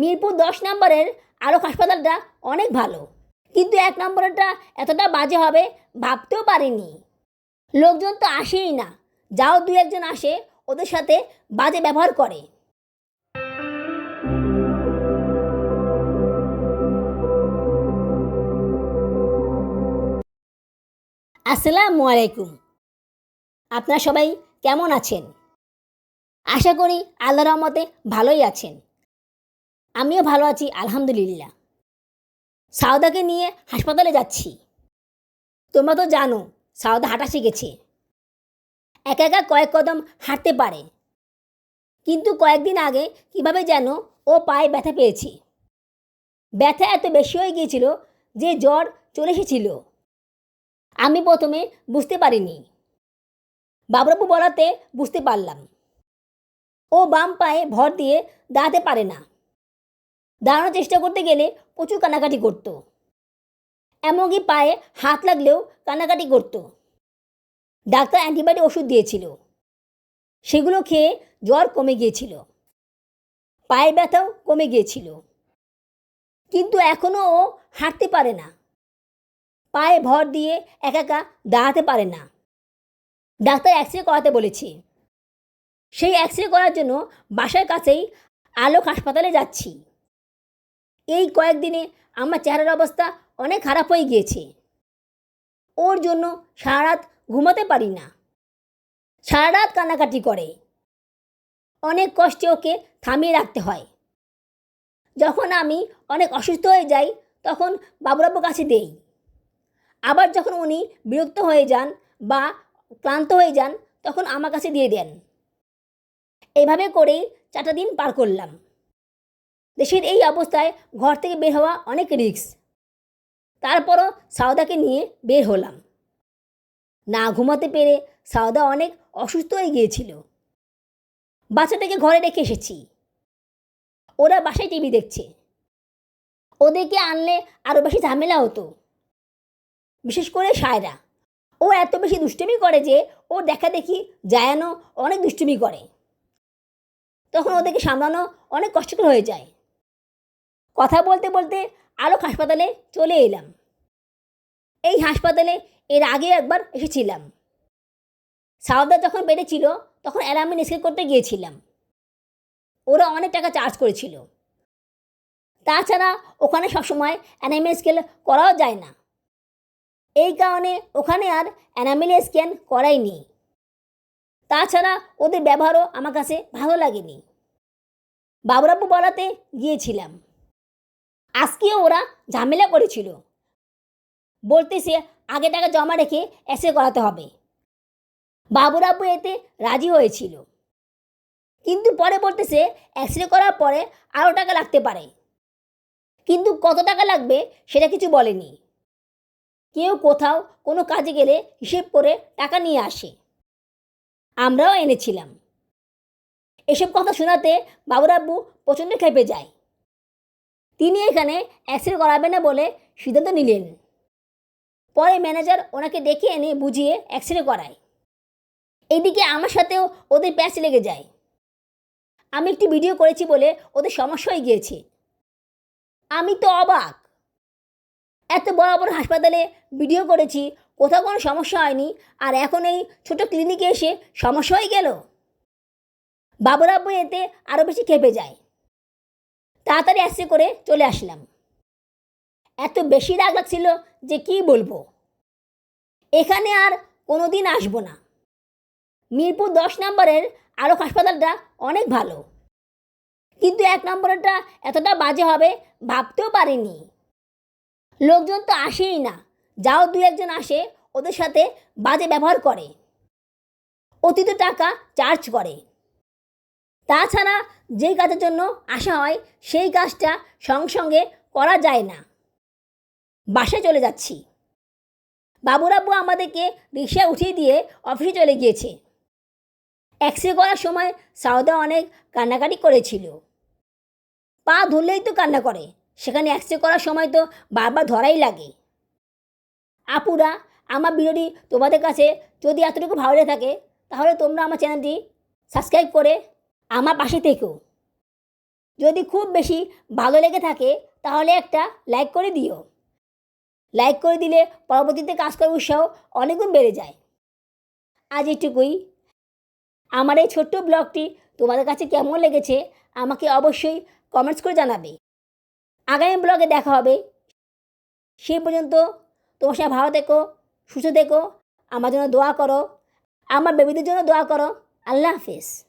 মিরপুর দশ নম্বরের আলোক হাসপাতালটা অনেক ভালো। কিন্তু এক নম্বরেরটা এতটা বাজে হবে ভাবতেও পারিনি। লোকজন তো আসেই না। যাও দু একজন আসে, ওদের সাথে বাজে ব্যবহার করে। আসসালামু আলাইকুম। আপনারা সবাই কেমন আছেন? আশা করি আল্লাহ রহমতে ভালোই আছেন। আমিও ভালো আছি, আলহামদুলিল্লাহ। সাউদাকে নিয়ে হাসপাতালে যাচ্ছি। তোমরা তো জানো সাউদা হাঁটা শিখেছে। একা একা কয়েক কদম হাঁটতে পারে। কিন্তু কয়েকদিন আগে কীভাবে যেন ও পায়ে ব্যথা পেয়েছে। ব্যথা এত বেশি হয়ে গিয়েছিল যে জ্বর চলে এসেছিল। আমি প্রথমে বুঝতে পারিনি। বাবরাবু বলাতে বুঝতে পারলাম। ও বাম পায়ে ভর দিয়ে দাঁড়াতে পারে না। দাঁড়ানোর চেষ্টা করতে গেলে প্রচুর কান্নাকাটি করতো। এমনকি পায়ে হাত লাগলেও কান্নাকাটি করতো। ডাক্তার অ্যান্টিবায়োটিক ওষুধ দিয়েছিল। সেগুলো খেয়ে জ্বর কমে গিয়েছিল। পায়ের ব্যথাও কমে গিয়েছিল। কিন্তু এখনও ও হাঁটতে পারে না। পায়ে ভর দিয়ে একা একা দাঁড়াতে পারে না। ডাক্তার এক্স রে করাতে বলেছে। সেই এক্স রে করার জন্য বাসার কাছেই আলোক হাসপাতালে যাচ্ছি। এই কয়েকদিনে আমার চেহারার অবস্থা অনেক খারাপ হয়ে গিয়েছে। ওর জন্য সারা রাত ঘুমাতে পারি না। সারা রাত কান্নাকাটি করে। অনেক কষ্টে ওকে থামিয়ে রাখতে হয়। যখন আমি অনেক অসুস্থ হয়ে যাই, তখন বাবুরাব্বুর কাছে দেই। আবার যখন উনি বিরক্ত হয়ে যান বা ক্লান্ত হয়ে যান, তখন আমার কাছে দিয়ে দেন। এভাবে করেই চারটা দিন পার করলাম। দেশের এই অবস্থায় ঘর থেকে বের হওয়া অনেক রিস্ক। তারপরও সাউদাকে নিয়ে বের হলাম। না ঘুমাতে পেরে সাউদা অনেক অসুস্থ হয়ে গিয়েছিল। বাচ্চাটাকে ঘরে রেখে এসেছি। ওরা বাসায় টিভি দেখছে। ওদেরকে আনলে আরও বেশি ঝামেলা হতো। বিশেষ করে সায়রা। ও এত বেশি দুষ্টুমি করে যে ও দেখা দেখি জায়ানো অনেক দুষ্টুমি করে। তখন ওদেরকে সামলানো অনেক কষ্টকর হয়ে যায়। কথা বলতে বলতে আলোক হাসপাতালে চলে এলাম। এই হাসপাতালে এর আগে একবার এসেছিলাম। সাউদা যখন বেড়েছিল তখন অ্যালামিন স্কেল করতে গিয়েছিলাম। ওরা অনেক টাকা চার্জ করেছিল। তাছাড়া ওখানে সবসময় অ্যানামিল স্কেল করাও যায় না। এই কারণে ওখানে আর অ্যানামিল স্ক্যান করাইনি তাছাড়া ওদের ব্যবহারও আমার কাছে ভালো লাগেনি। বাবুরাব্বু বলাতে গিয়েছিলাম। আজকেও ওরা ঝামেলা করেছিল। বলতেছে, আগে টাকা জমা রেখে এসে করাতে হবে। বাবুরাব্বু এতে রাজি হয়েছিল। কিন্তু পরে বলতেছে এক্স রে করার পরে আরও টাকা লাগতে পারে। কিন্তু কত টাকা লাগবে সেটা কিছু বলেনি। কেউ কোথাও কোনো কাজে গেলে হিসেব করে টাকা নিয়ে আসে। আমরাও এনেছিলাম। এসব কথা শোনাতে বাবুরাব্বু প্রচণ্ড খেপে যায়। তিনি এখানে এক্স রে করাবে না বলে সিদ্ধান্ত নিলেন। পরে ম্যানেজার ওনাকে ডেকে এনে বুঝিয়ে রে করায়। এইদিকে আমার সাথেও ওদের প্যাচ লেগে যায়। আমি একটি ভিডিও করেছি বলে ওদের সমস্যা হয়ে গিয়েছে। আমি তো অবাক। এত বড় বড় হাসপাতালে ভিডিও করেছি, কোথাও কোনো সমস্যা হয়নি, আর এখন এই ছোট ক্লিনিকে এসে সমস্যা হয়ে গেল। বাবুরাব্বু এতে আরও বেশি খেপে যায়। তাড়াতাড়ি অ্যাসে করে চলে আসলাম। এত বেশি রাগ লাগছিল যে কি বলব? এখানে আর কোনো দিন আসব না। মিরপুর দশ নম্বরের আলোক হাসপাতালটা অনেক ভালো। কিন্তু এক নম্বরেরটা এতটা বাজে হবে ভাবতেও পারিনি। লোকজন তো আসেই না। যাও দু একজন আসে, ওদের সাথে বাজে ব্যবহার করে। অতীত টাকা চার্জ করে। তাছাড়া যেই কাজের জন্য আসা হয়, সেই কাজটা সঙ্গে সঙ্গে করা যায় না। বাসায় চলে যাচ্ছি। বাবুরাব্বু আমাদেরকে রিক্সায় উঠিয়ে দিয়ে অফিসে চলে গিয়েছে। এক্স রে করার সময় সাউদা অনেক কান্নাকাটি করেছিল। পা ধরলেই তো কান্না করে। সেখানে এক্স রে করার সময় তো বারবার ধরাই লাগে। আপুরা, আমার ভিডিওটি তোমাদের কাছে যদি এতটুকু ভালো থাকে, তাহলে তোমরা আমার চ্যানেলটি সাবস্ক্রাইব করে আমার পাশে থেকো। যদি খুব বেশি ভালো লেগে থাকে, তাহলে একটা লাইক করে দিও। লাইক করে দিলে পরবর্তীতে কাজ করার উৎসাহ অনেকগুণ বেড়ে যায়। আজ এটুকুই। আমার এই ছোট্ট ব্লগটি তোমাদের কাছে কেমন লেগেছে, আমাকে অবশ্যই কমেন্টস করে জানাবে। আগামী ব্লগে দেখা হবে। সেই পর্যন্ত তোমার সাথে ভালো থেকো, সুস্থ থেকো, আমার জন্য দোয়া করো, আমার বেবিদের জন্য দোয়া করো। আল্লাহ হাফিজ।